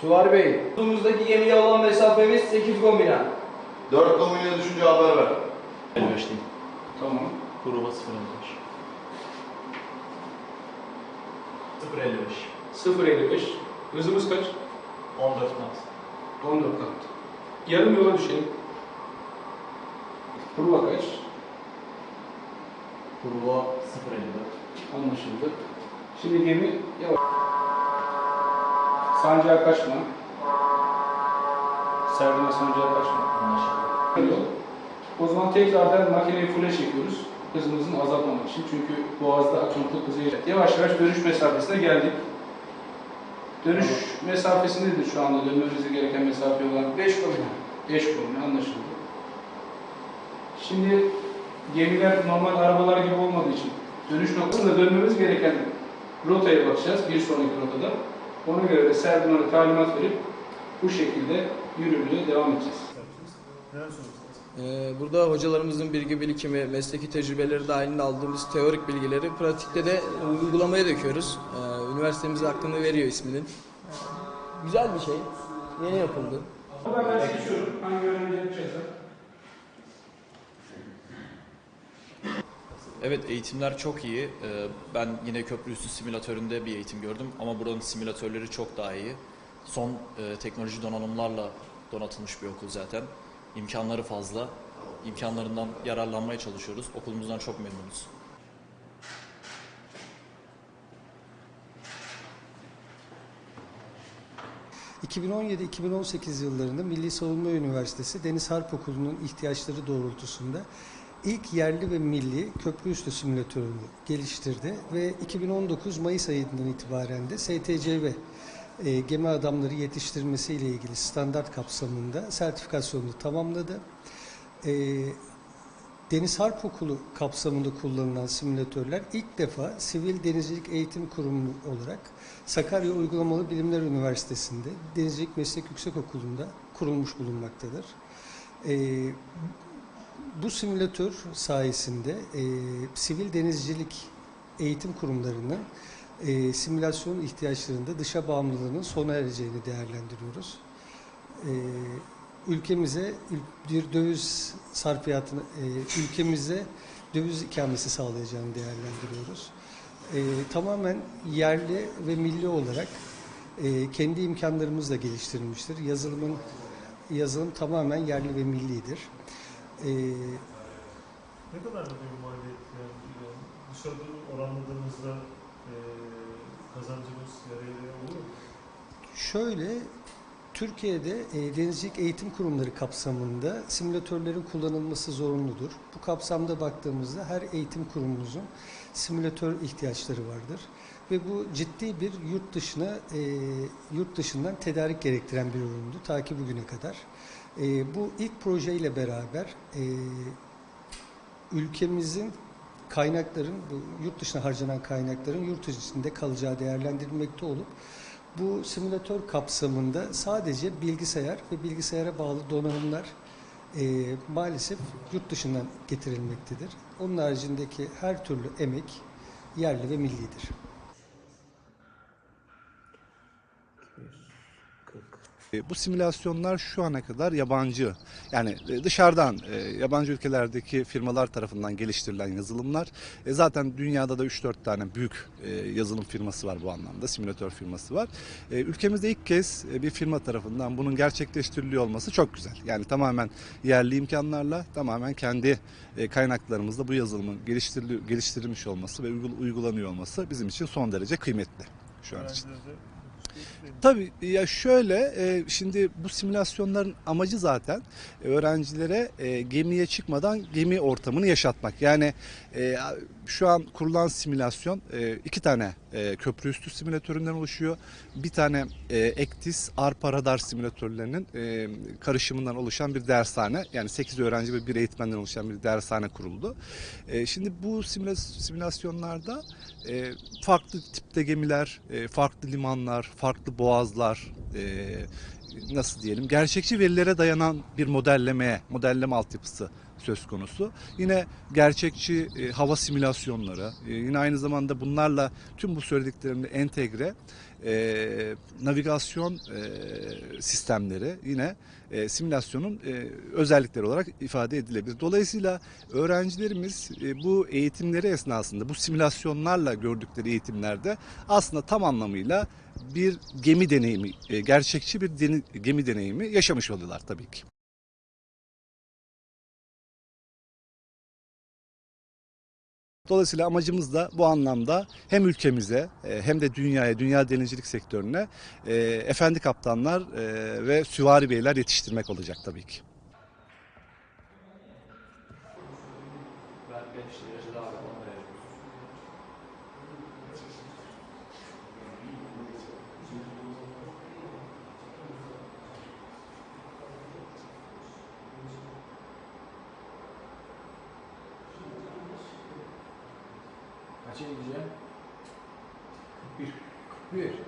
Süvari Bey, tuzumuzdaki gemiye olan mesafemiz 8 gomina. 4 komunya düşünce haber ver. 55'teyim. Tamam. Kuruma 0.55. 0.55. 0.55. Hızımız kaç? 14 knot. 14 knot. Yarım yola düşelim. Kurva kaç? Kuruma 0.54. Anlaşıldı. Şimdi gemi yavaş. Sancağa kaçma. Serdine sancağa kaçma. Anlaşıldı. O zaman tekrardan makineyi full'e çekiyoruz. Hızımızın azaltmamak için. Çünkü boğazda akıntı hızı Yavaş yavaş dönüş mesafesine geldik. Dönüş mesafesi nedir şu anda dönmemiz gereken mesafe olan? 5 kilometre. 5 kilometre anlaşıldı. Şimdi gemiler normal arabalar gibi olmadığı için dönüş noktasında dönmemiz gereken rotaya bakacağız bir sonraki rotada. Ona göre de Serdivan'a talimat verip bu şekilde yürürlüğe devam edeceğiz. Ee, Burada hocalarımızın bilgi birikimi, mesleki tecrübeleri dahilinde aldığımız teorik bilgileri pratikte de uygulamaya döküyoruz. Ee, Üniversitemiz hakkını veriyor isminin. Güzel bir şey. Yeni yapıldı. Ben seçiyorum. Hangi öğrenci yapacaksa. Evet eğitimler çok iyi. Ee, Ben yine köprü üstü simülatöründe bir eğitim gördüm ama buranın simülatörleri çok daha iyi. Son e, teknoloji donanımlarla donatılmış bir okul zaten. İmkanları fazla. İmkanlarından yararlanmaya çalışıyoruz. Okulumuzdan çok memnunuz. ...2017-2018 yıllarında Milli Savunma Üniversitesi Deniz Harp Okulu'nun ihtiyaçları doğrultusunda ilk yerli ve milli köprü üstü simülatörünü geliştirdi ve 2019 Mayıs ayından itibaren de STCV e, gemi adamları yetiştirmesi ile ilgili standart kapsamında sertifikasyonunu tamamladı. E, Deniz Harp Okulu kapsamında kullanılan simülatörler ilk defa Sivil Denizcilik Eğitim Kurumu olarak Sakarya Uygulamalı Bilimler Üniversitesi'nde Denizcilik Meslek Yüksekokulu'nda kurulmuş bulunmaktadır. Ee, bu simülatör sayesinde e, sivil denizcilik eğitim kurumlarının e, simülasyon ihtiyaçlarında dışa bağımlılığının sona ereceğini değerlendiriyoruz. E, ülkemize ül- bir döviz sarfiyatını, e, ülkemize döviz ikamesi sağlayacağını değerlendiriyoruz. E, tamamen yerli ve milli olarak e, kendi imkanlarımızla geliştirilmiştir. Yazılımın yazılım tamamen yerli ve millidir. E, Ne kadar da bir maliyet yani, yani dışarıda oranladığımızda e, kazancımız yarı yarıya olur mu? Şöyle, Türkiye'de e, denizcilik eğitim kurumları kapsamında simülatörlerin kullanılması zorunludur. Bu kapsamda baktığımızda her eğitim kurumumuzun simülatör ihtiyaçları vardır. Ve bu ciddi bir yurt dışına, e, yurt dışından tedarik gerektiren bir üründü ta ki bugüne kadar. E, bu ilk projeyle beraber e, ülkemizin kaynakların, bu yurt dışına harcanan kaynakların yurt içinde kalacağı değerlendirilmekte olup bu simülatör kapsamında sadece bilgisayar ve bilgisayara bağlı donanımlar e, maalesef yurt dışından getirilmektedir. Onun haricindeki her türlü emek yerli ve millidir. E, Bu simülasyonlar şu ana kadar yabancı yani e, dışarıdan e, yabancı ülkelerdeki firmalar tarafından geliştirilen yazılımlar. E, Zaten dünyada da 3-4 tane büyük e, yazılım firması var bu anlamda simülatör firması var. E, Ülkemizde ilk kez e, bir firma tarafından bunun gerçekleştiriliyor olması çok güzel. Yani tamamen yerli imkanlarla tamamen kendi e, kaynaklarımızla bu yazılımın geliştirilmiş olması ve uygul- uygulanıyor olması bizim için son derece kıymetli şu an için. Tabii ya şöyle e, şimdi bu simülasyonların amacı zaten öğrencilere e, gemiye çıkmadan gemi ortamını yaşatmak. Yani e, şu an kurulan simülasyon e, iki tane e, köprü üstü simülatöründen oluşuyor. Bir tane e, Ektis Arpa Radar simülatörlerinin e, karışımından oluşan bir dershane. Yani 8 öğrenci ve bir eğitmenden oluşan bir dershane kuruldu. E, şimdi bu simüla- simülasyonlarda e, farklı tipte gemiler, e, farklı limanlar, farklı boğazlar, e, nasıl diyelim gerçekçi verilere dayanan bir modellemeye, modelleme altyapısı söz konusu. Yine gerçekçi e, hava simülasyonları, e, yine aynı zamanda bunlarla tüm bu söylediklerimde entegre e, navigasyon e, sistemleri yine e, simülasyonun e, özellikleri olarak ifade edilebilir. Dolayısıyla öğrencilerimiz e, bu eğitimleri esnasında bu simülasyonlarla gördükleri eğitimlerde aslında tam anlamıyla bir gemi deneyimi, e, gerçekçi bir deni- gemi deneyimi yaşamış oluyorlar tabii ki. Dolayısıyla amacımız da bu anlamda hem ülkemize e, hem de dünyaya, dünya denizcilik sektörüne e, efendi kaptanlar e, ve süvari beyler yetiştirmek olacak tabii ki. Kaçıncı? 41. 41. Evet.